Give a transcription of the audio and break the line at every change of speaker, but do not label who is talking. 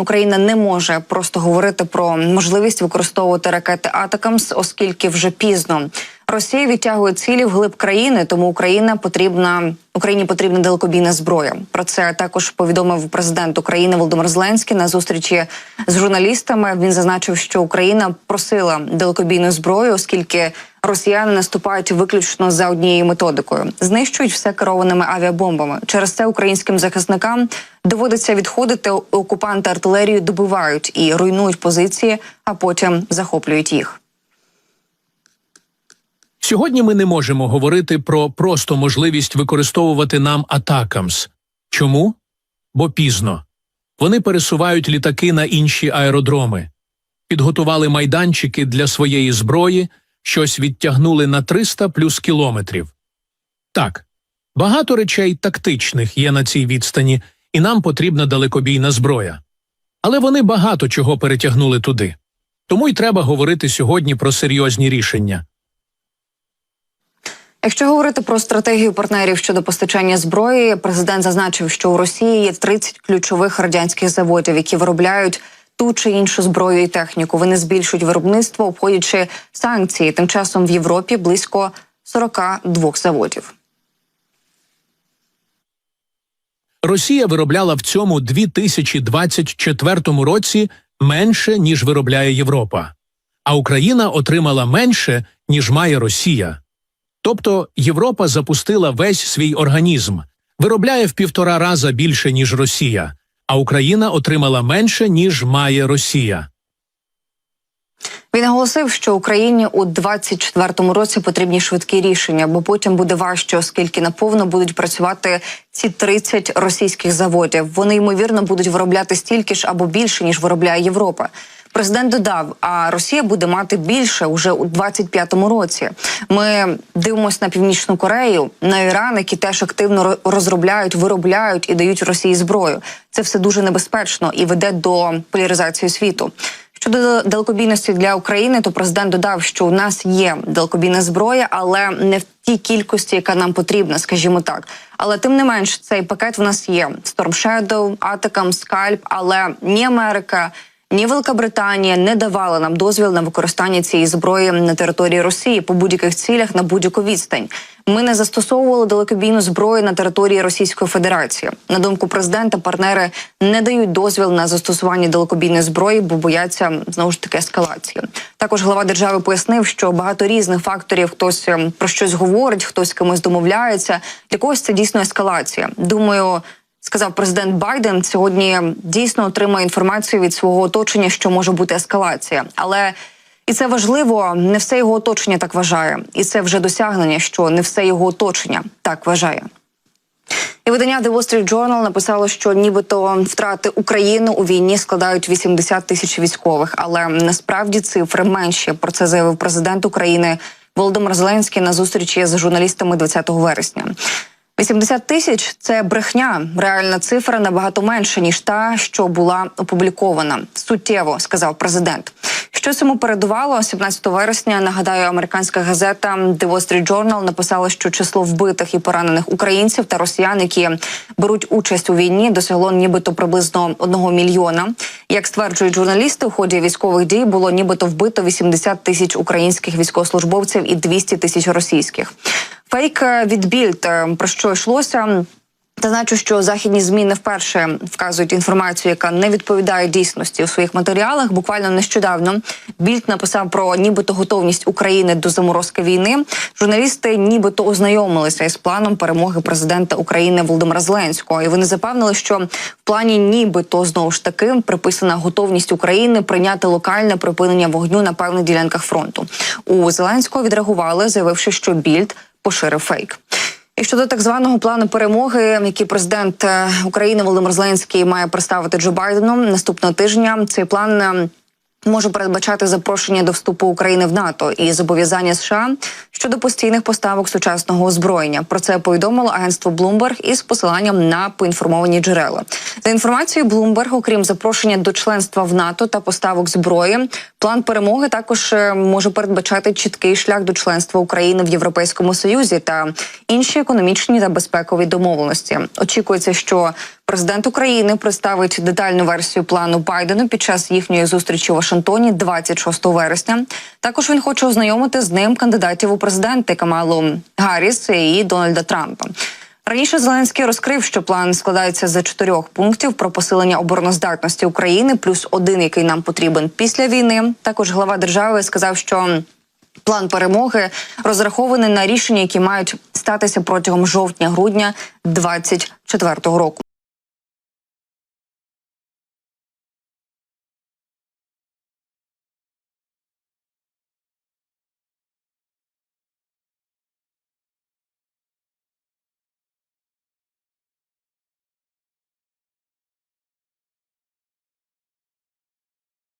Україна не може просто говорити про можливість використовувати ракети Атакамс, оскільки вже пізно. Росія відтягує цілі в глиб країни, тому Україна потрібна Україні потрібна далекобійна зброя. Про це також повідомив президент України Володимир Зеленський на зустрічі з журналістами. Він зазначив, що Україна просила далекобійну зброю, оскільки росіяни наступають виключно за однією методикою, знищують все керованими авіабомбами. Через це українським захисникам доводиться відходити. Окупанти артилерію добивають і руйнують позиції, а потім захоплюють їх.
Сьогодні ми не можемо говорити про просто можливість використовувати нам атакамс. Чому? Бо пізно. Вони пересувають літаки на інші аеродроми, підготували майданчики для своєї зброї, щось відтягнули на 300 плюс кілометрів. Так, багато речей тактичних є на цій відстані, і нам потрібна далекобійна зброя. Але вони багато чого перетягнули туди. Тому й треба говорити сьогодні про серйозні рішення.
Якщо говорити про стратегію партнерів щодо постачання зброї, президент зазначив, що у Росії є 30 ключових радянських заводів, які виробляють ту чи іншу зброю і техніку. Вони збільшують виробництво, обходячи санкції. Тим часом в Європі близько 42 заводів.
Росія виробляла в цьому 2024 році менше, ніж виробляє Європа, а Україна отримала менше, ніж має Росія. Тобто Європа запустила весь свій організм, виробляє в півтора раза більше, ніж Росія, а Україна отримала менше, ніж має Росія.
Він наголосив, що Україні у 24-му році потрібні швидкі рішення, бо потім буде важче, оскільки наповно будуть працювати ці 30 російських заводів. Вони ймовірно будуть виробляти стільки ж або більше ніж виробляє Європа. Президент додав, а Росія буде мати більше уже у 25-му році. Ми дивимося на північну Корею, на Іран, які теж активно розробляють, виробляють і дають Росії зброю. Це все дуже небезпечно і веде до поляризації світу. Щодо далекобійності для України, то президент додав, що у нас є далекобійна зброя, але не в тій кількості, яка нам потрібна, скажімо так. Але тим не менш, цей пакет в нас є: Storm Shadow, Atacam, Scalp, але ні Америка. Ні, Велика Британія не давала нам дозвіл на використання цієї зброї на території Росії по будь-яких цілях на будь-яку відстань. Ми не застосовували далекобійну зброю на території Російської Федерації. На думку президента, партнери не дають дозвіл на застосування далекобійної зброї, бо бояться знову ж таки ескалації. Також глава держави пояснив, що багато різних факторів хтось ем, про щось говорить, хтось з кимось домовляється. Для когось це дійсно ескалація. Думаю. Сказав президент Байден сьогодні дійсно отримає інформацію від свого оточення, що може бути ескалація, але і це важливо. Не все його оточення так вважає, і це вже досягнення, що не все його оточення так вважає. І видання The Wall Street Journal написало, що нібито втрати України у війні складають 80 тисяч військових, але насправді цифри менші. Про це заявив президент України Володимир Зеленський на зустрічі з журналістами 20 вересня. 80 тисяч це брехня. Реальна цифра набагато менша ніж та, що була опублікована. Суттєво сказав президент. Що цьому передувало 17 вересня? Нагадаю, американська газета The Wall Street Journal написала, що число вбитих і поранених українців та росіян, які беруть участь у війні, досягло нібито приблизно одного мільйона. Як стверджують журналісти, у ході військових дій було нібито вбито 80 тисяч українських військовослужбовців і 200 тисяч російських. Фейк е, від Більд е, про що йшлося. Зазначу, що західні змі не вперше вказують інформацію, яка не відповідає дійсності у своїх матеріалах. Буквально нещодавно Більд написав про нібито готовність України до заморозки війни. Журналісти нібито ознайомилися із планом перемоги президента України Володимира Зеленського. І вони запевнили, що в плані нібито знову ж таки приписана готовність України прийняти локальне припинення вогню на певних ділянках фронту. У Зеленського відреагували, заявивши, що Більд поширив фейк. І щодо так званого плану перемоги, який президент е, України Володимир Зеленський має представити Джо Байдену наступного тижня, цей план. Може передбачати запрошення до вступу України в НАТО і зобов'язання США щодо постійних поставок сучасного озброєння. Про це повідомило агентство Bloomberg із посиланням на поінформовані джерела. За інформацією Bloomberg, окрім запрошення до членства в НАТО та поставок зброї, план перемоги також е, може передбачати чіткий шлях до членства України в Європейському Союзі та інші економічні та безпекові домовленості. Очікується, що Президент України представить детальну версію плану Байдену під час їхньої зустрічі у Вашингтоні 26 вересня. Також він хоче ознайомити з ним кандидатів у президенти Камалу Гарріс і Дональда Трампа. Раніше Зеленський розкрив, що план складається з чотирьох пунктів про посилення обороноздатності України, плюс один, який нам потрібен після війни. Також глава держави сказав, що план перемоги розрахований на рішення, які мають статися протягом жовтня-грудня 2024 року.